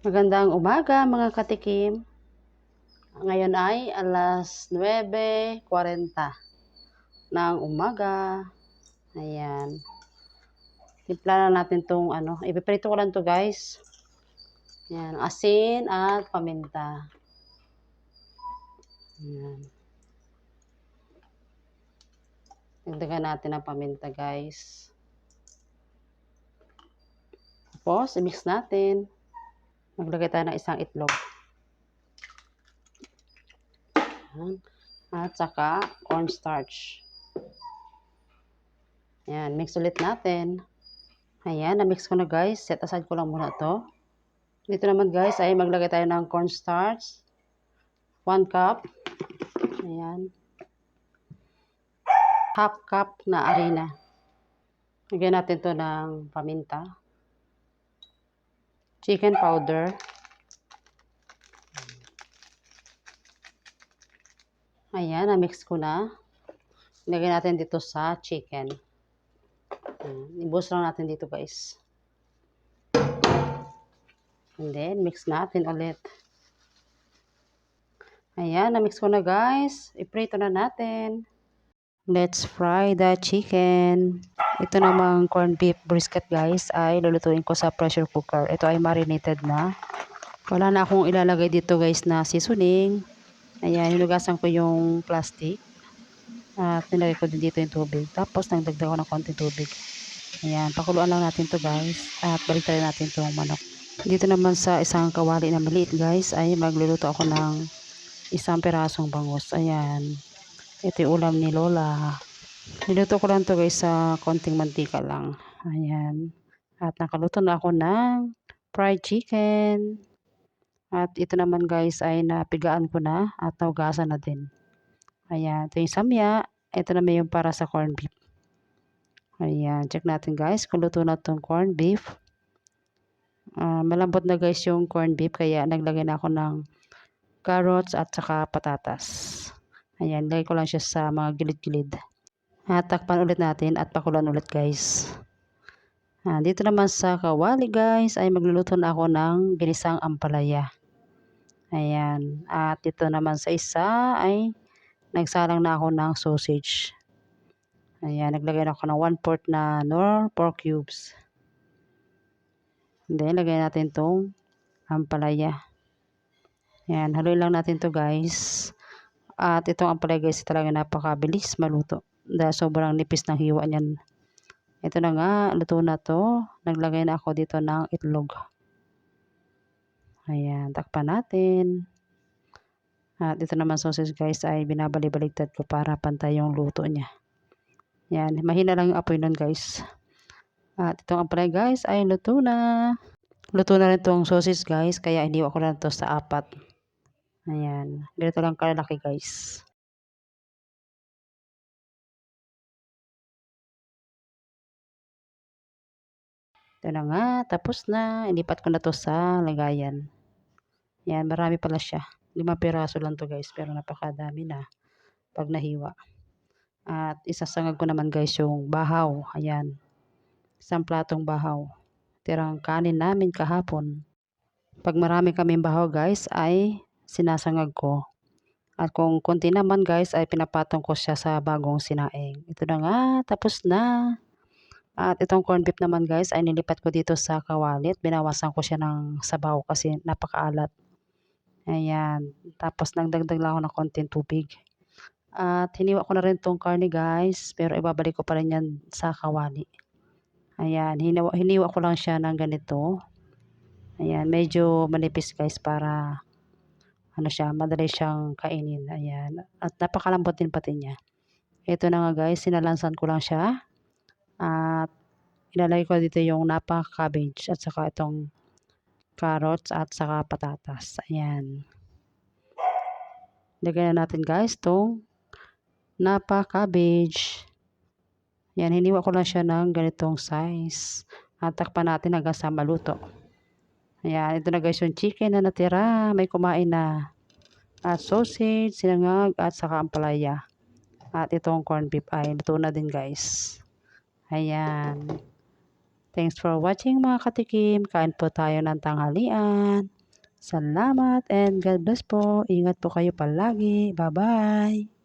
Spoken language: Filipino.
Magandang umaga mga katikim. Ngayon ay alas 9.40 ng umaga. Ayan. Timpla na natin tong ano. Ipiprito ko lang to guys. Ayan. Asin at paminta. Ayan. Dagdagan natin ang paminta guys. Tapos, i-mix natin. Maglagay tayo ng isang itlog. Ayan. At saka cornstarch. Ayan, mix ulit natin. Ayan, na-mix ko na guys. Set aside ko lang muna to. Dito naman guys ay maglagay tayo ng cornstarch. 1 cup. Ayan. Half cup na arena. Lagyan natin to ng paminta. Chicken powder. Ayan, na-mix ko na. Ilagay natin dito sa chicken. Ayan, ibus lang natin dito guys. And then, mix natin ulit. Ayan, na-mix ko na guys. Iprito na natin. Let's fry the chicken. Ito namang corned beef brisket guys ay lulutuin ko sa pressure cooker. Ito ay marinated na. Wala na akong ilalagay dito guys na seasoning. Ayan, hinugasan ko yung plastic. At nilagay ko din dito yung tubig. Tapos nagdagdag ko ng konting tubig. Ayan, pakuluan lang natin to guys. At balik natin itong manok. Dito naman sa isang kawali na maliit guys ay magluluto ako ng isang perasong bangus. Ayan. Ito yung ulam ni Lola. Niluto ko lang to guys sa konting mantika lang. Ayan. At nakaluto na ako ng fried chicken. At ito naman guys ay napigaan ko na at naugasan na din. Ayan, ito yung samya. Ito naman yung para sa corned beef. Ayan, check natin guys kung luto na itong corned beef. Uh, malambot na guys yung corned beef kaya naglagay na ako ng carrots at saka patatas. Ayan, lagay ko lang siya sa mga gilid-gilid. At takpan ulit natin at pakulan ulit guys. Ah, dito naman sa kawali guys ay magluluto na ako ng ginisang ampalaya. Ayan. At ito naman sa isa ay nagsalang na ako ng sausage. Ayan. Naglagay na ako ng 1 4 na nor pork cubes. Then, lagay natin itong ampalaya. Ayan. Haluin lang natin to guys. At itong ampalaya guys talaga napakabilis maluto. Dahil sobrang nipis ng hiwa niyan. Ito na nga. Luto na to. Naglagay na ako dito ng itlog. Ayan, takpan natin. At ito naman sausage guys ay binabali-baligtad ko para pantay yung luto niya. Yan, mahina lang yung apoy nun guys. At itong ampalay guys ay luto na. Luto na rin itong sausage guys kaya hindi ko lang to sa apat. Ayan, ganito lang kalaki guys. Ito na nga, tapos na. Inipat ko na to sa lagayan. Yan, marami pala siya. Lima piraso lang to guys, pero napakadami na pag nahiwa. At isasangag ko naman guys yung bahaw. Ayan. Isang platong bahaw. Tirang kanin namin kahapon. Pag marami kaming bahaw guys, ay sinasangag ko. At kung konti naman guys, ay pinapatong ko siya sa bagong sinaing. Ito na nga, tapos na. At itong corned beef naman guys, ay nilipat ko dito sa kawalit. Binawasan ko siya ng sabaw kasi napakaalat. Ayan. Tapos nagdagdag lang ako ng konting tubig. At hiniwa ko na rin tong karne guys. Pero ibabalik ko pa rin yan sa kawali. Ayan. Hiniwa, hiniwa ko lang siya ng ganito. Ayan. Medyo manipis guys para ano siya, madali siyang kainin. Ayan. At napakalambot din pati niya. Ito na nga guys, sinalansan ko lang siya. At ilalagay ko dito yung napa cabbage at saka itong carrots at saka patatas. Ayan. Lagyan na natin guys itong napa cabbage. Yan, hiniwa ko lang siya ng ganitong size. At takpan natin hanggang sa maluto. Ayan, ito na guys yung chicken na natira. May kumain na. At sausage, sinangag, at saka ampalaya. At itong corned beef ay luto na din guys. Ayan. Thanks for watching mga katikim. Kain po tayo ng tanghalian. Salamat and God bless po. Ingat po kayo palagi. Bye-bye.